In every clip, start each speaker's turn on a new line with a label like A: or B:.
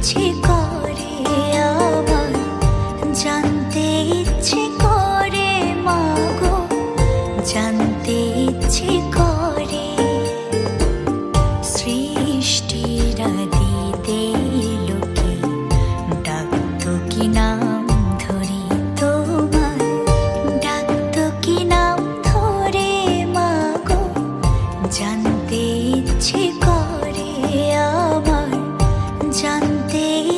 A: ইচ্ছে জানতে ইচ্ছে করে মাগো জান day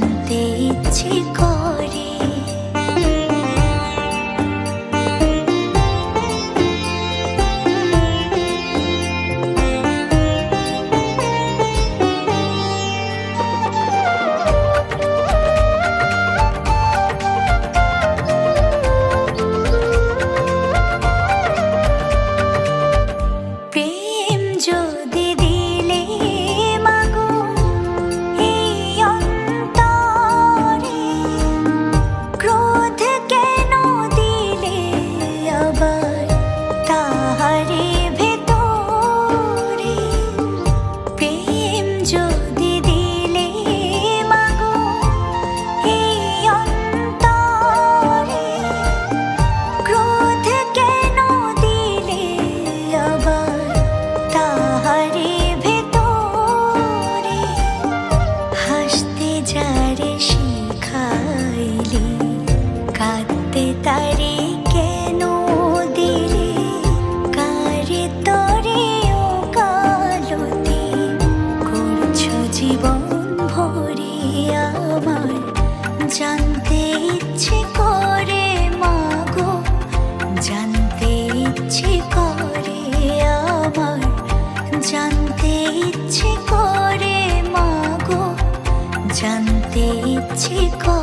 A: হাতে কেন কারে জীবন আমার, জানতে ইচ্ছে করে মাগো, জানতে ইচ্ছে করে আমার, জানতে ইচ্ছে করে মাগো, জানতে ইচ্ছে করে